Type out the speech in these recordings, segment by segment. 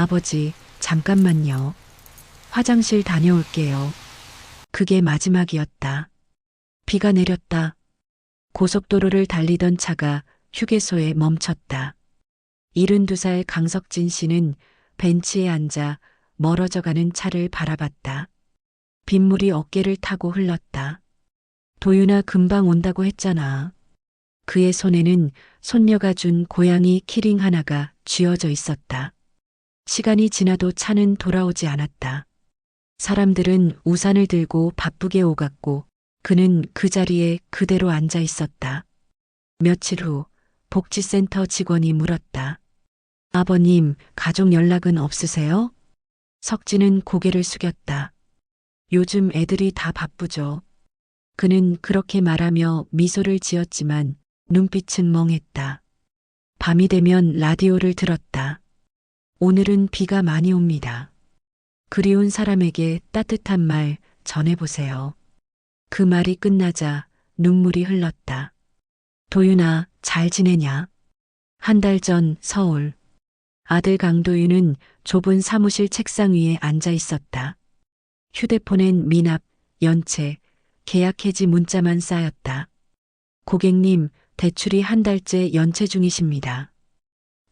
아버지, 잠깐만요. 화장실 다녀올게요. 그게 마지막이었다. 비가 내렸다. 고속도로를 달리던 차가 휴게소에 멈췄다. 72살 강석진 씨는 벤치에 앉아 멀어져가는 차를 바라봤다. 빗물이 어깨를 타고 흘렀다. 도윤아 금방 온다고 했잖아. 그의 손에는 손녀가 준 고양이 키링 하나가 쥐어져 있었다. 시간이 지나도 차는 돌아오지 않았다. 사람들은 우산을 들고 바쁘게 오갔고 그는 그 자리에 그대로 앉아 있었다. 며칠 후 복지센터 직원이 물었다. 아버님, 가족 연락은 없으세요? 석진은 고개를 숙였다. 요즘 애들이 다 바쁘죠. 그는 그렇게 말하며 미소를 지었지만 눈빛은 멍했다. 밤이 되면 라디오를 들었다. 오늘은 비가 많이 옵니다. 그리운 사람에게 따뜻한 말 전해보세요. 그 말이 끝나자 눈물이 흘렀다. 도윤아, 잘 지내냐? 한 달 전 서울. 아들 강도윤은 좁은 사무실 책상 위에 앉아 있었다. 휴대폰엔 미납, 연체, 계약 해지 문자만 쌓였다. 고객님, 대출이 한 달째 연체 중이십니다.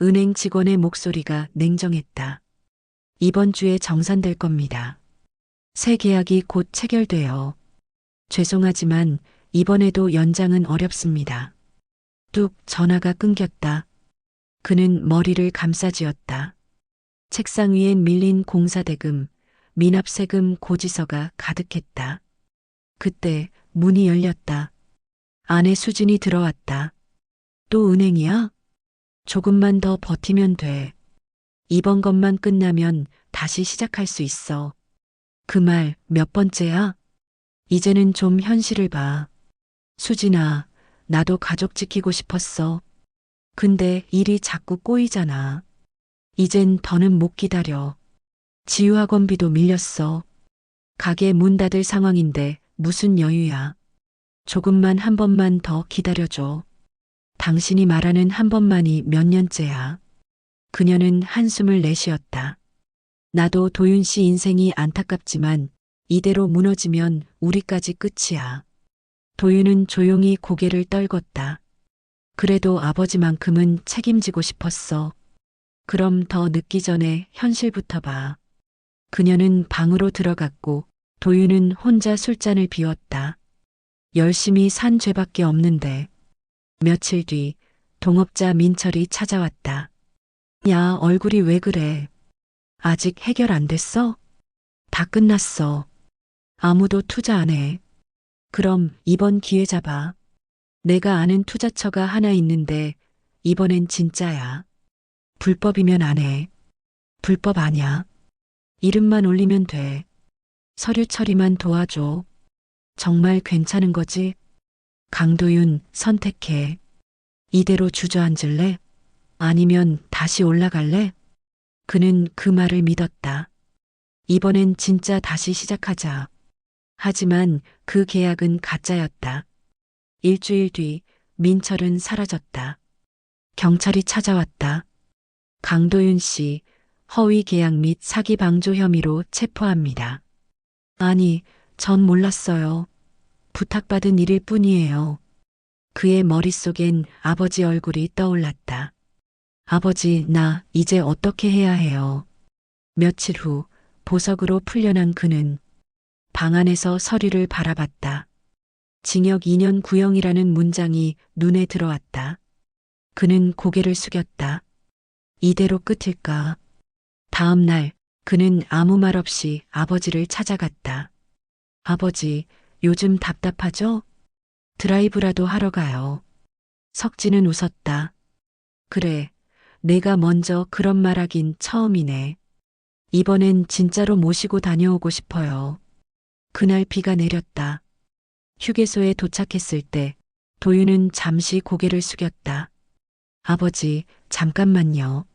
은행 직원의 목소리가 냉정했다. 이번 주에 정산될 겁니다. 새 계약이 곧 체결돼요. 죄송하지만 이번에도 연장은 어렵습니다. 뚝 전화가 끊겼다. 그는 머리를 감싸쥐었다. 책상 위엔 밀린 공사대금, 미납세금 고지서가 가득했다. 그때 문이 열렸다. 안에 수진이 들어왔다. 또 은행이야? 조금만 더 버티면 돼. 이번 것만 끝나면 다시 시작할 수 있어. 그 말 몇 번째야? 이제는 좀 현실을 봐. 수진아, 나도 가족 지키고 싶었어. 근데 일이 자꾸 꼬이잖아. 이젠 더는 못 기다려. 지유학원비도 밀렸어. 가게 문 닫을 상황인데 무슨 여유야. 조금만 한 번만 더 기다려줘. 당신이 말하는 한 번만이 몇 년째야. 그녀는 한숨을 내쉬었다. 나도 도윤 씨 인생이 안타깝지만 이대로 무너지면 우리까지 끝이야. 도윤은 조용히 고개를 떨궜다. 그래도 아버지만큼은 책임지고 싶었어. 그럼 더 늦기 전에 현실부터 봐. 그녀는 방으로 들어갔고 도윤은 혼자 술잔을 비웠다. 열심히 산 죄밖에 없는데. 며칠 뒤 동업자 민철이 찾아왔다. 야, 얼굴이 왜 그래? 아직 해결 안 됐어? 다 끝났어. 아무도 투자 안 해. 그럼 이번 기회 잡아. 내가 아는 투자처가 하나 있는데 이번엔 진짜야. 불법이면 안 해. 불법 아냐. 이름만 올리면 돼. 서류 처리만 도와줘. 정말 괜찮은 거지? 강도윤 선택해. 이대로 주저앉을래? 아니면 다시 올라갈래? 그는 그 말을 믿었다. 이번엔 진짜 다시 시작하자. 하지만 그 계약은 가짜였다. 일주일 뒤 민철은 사라졌다. 경찰이 찾아왔다. 강도윤 씨 허위 계약 및 사기 방조 혐의로 체포합니다. 아니, 전 몰랐어요. 부탁받은 일일 뿐이에요. 그의 머릿속엔 아버지 얼굴이 떠올랐다. 아버지, 나 이제 어떻게 해야 해요? 며칠 후 보석으로 풀려난 그는 방 안에서 서류를 바라봤다. 징역 2년 구형이라는 문장이 눈에 들어왔다. 그는 고개를 숙였다. 이대로 끝일까? 다음 날 그는 아무 말 없이 아버지를 찾아갔다. 아버지, 요즘 답답하죠? 드라이브라도 하러 가요. 석진은 웃었다. 그래, 내가 먼저 그런 말 하긴 처음이네. 이번엔 진짜로 모시고 다녀오고 싶어요. 그날 비가 내렸다. 휴게소에 도착했을 때 도윤은 잠시 고개를 숙였다. 아버지, 잠깐만요.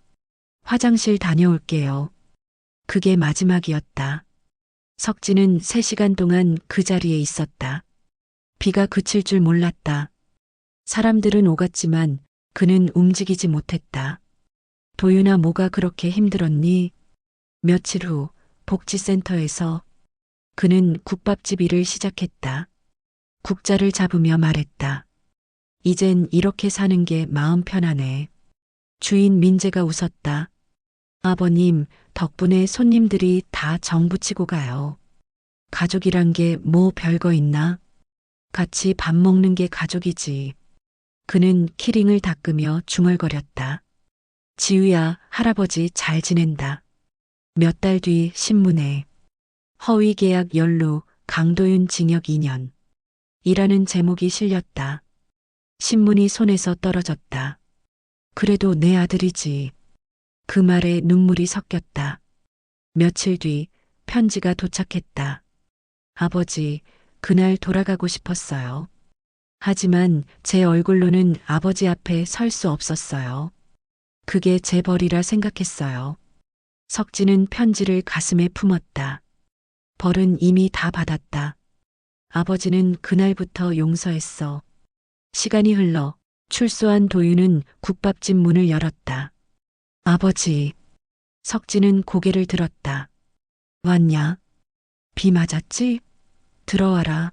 화장실 다녀올게요. 그게 마지막이었다. 석진은 3시간 동안 그 자리에 있었다. 비가 그칠 줄 몰랐다. 사람들은 오갔지만 그는 움직이지 못했다. 도윤아 뭐가 그렇게 힘들었니? 며칠 후 복지센터에서 그는 국밥집 일을 시작했다. 국자를 잡으며 말했다. 이젠 이렇게 사는 게 마음 편하네. 주인 민재가 웃었다. 아버님, 덕분에 손님들이 다 정붙이고 가요. 가족이란 게 뭐 별거 있나? 같이 밥 먹는 게 가족이지. 그는 키링을 닦으며 중얼거렸다. 지우야, 할아버지 잘 지낸다. 몇 달 뒤 신문에 허위 계약 연루 강도윤 징역 2년 이라는 제목이 실렸다. 신문이 손에서 떨어졌다. 그래도 내 아들이지. 그 말에 눈물이 섞였다. 며칠 뒤 편지가 도착했다. 아버지, 그날 돌아가고 싶었어요. 하지만 제 얼굴로는 아버지 앞에 설 수 없었어요. 그게 제 벌이라 생각했어요. 석진은 편지를 가슴에 품었다. 벌은 이미 다 받았다. 아버지는 그날부터 용서했어. 시간이 흘러 출소한 도윤은 국밥집 문을 열었다. 아버지. 석진은 고개를 들었다. 왔냐? 비 맞았지? 들어와라.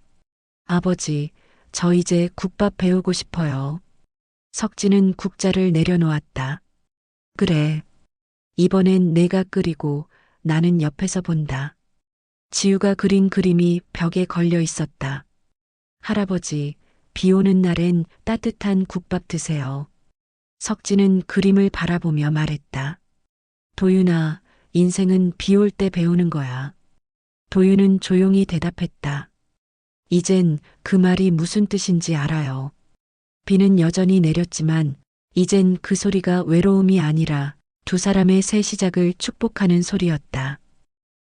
아버지, 저 이제 국밥 배우고 싶어요. 석진은 국자를 내려놓았다. 그래. 이번엔 내가 끓이고 나는 옆에서 본다. 지우가 그린 그림이 벽에 걸려 있었다. 할아버지, 비 오는 날엔 따뜻한 국밥 드세요. 석진은 그림을 바라보며 말했다. 도윤아, 인생은 비올 때 배우는 거야. 도윤은 조용히 대답했다. 이젠 그 말이 무슨 뜻인지 알아요. 비는 여전히 내렸지만 이젠 그 소리가 외로움이 아니라 두 사람의 새 시작을 축복하는 소리였다.